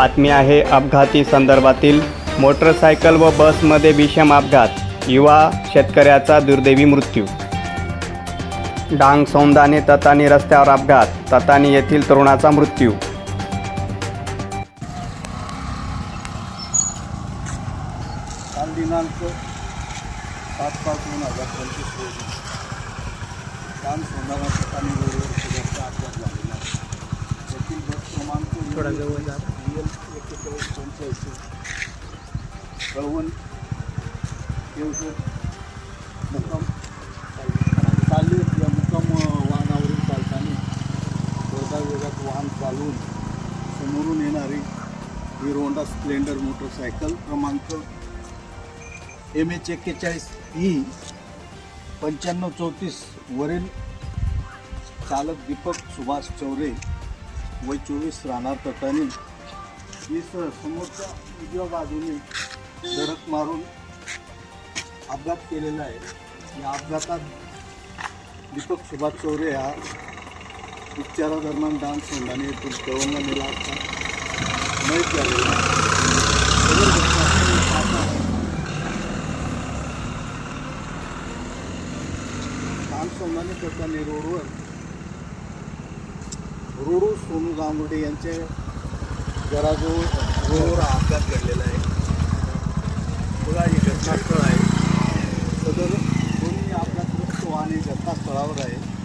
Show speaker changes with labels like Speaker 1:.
Speaker 1: बातमी आहे अपघाती संदर्भातील मोटरसायकल व बसमध्ये भीषण अपघात. युवा शेतकऱ्याचा दुर्दैवी मृत्यू. डांग सौंदाने ततानी रस्त्यावर अपघात. ततानी येथील तरुणाचा मृत्यू.
Speaker 2: काल दिनांक सात पाच दोन हजार पंचवीस रोजी. डांग सोनारा ततानी रोडवर अपघात झालेला आहे येथील बस क्रमांक थोडा जवळ एकेचाळीस पंच्याऐंशी कळवण केवसर मुक्काम. चालली या मुक्काम वाहनावरील चालताना जोरदार वेगात वाहन चालवून समोरून येणारी हिरो होंडा स्प्लेंडर मोटरसायकल क्रमांक एम एच एक्केचाळीस ई पंच्याण्णव चौतीस वरील चालक दीपक सुभाष चौरे वय चोवीस राहणार तटाने. ही समोरच्या उजव्या बाजूने धडक मारून अपघात केलेला आहे. या अपघातात दीपक सुभाष चौरे हा उपचारादरम्यान डान्स सोंडाने येथून कळवणला नेला असता मयत झालेला सोनाने रोडवर रुडू सोनू गांगुर्डे यांचे घराजवळ रोडवर हा अपघात घडलेला आहे. बघा हे घटनास्थळ आहे. सदर दोन्ही अपघातग्रस्त वाहने घटनास्थळावर आहे.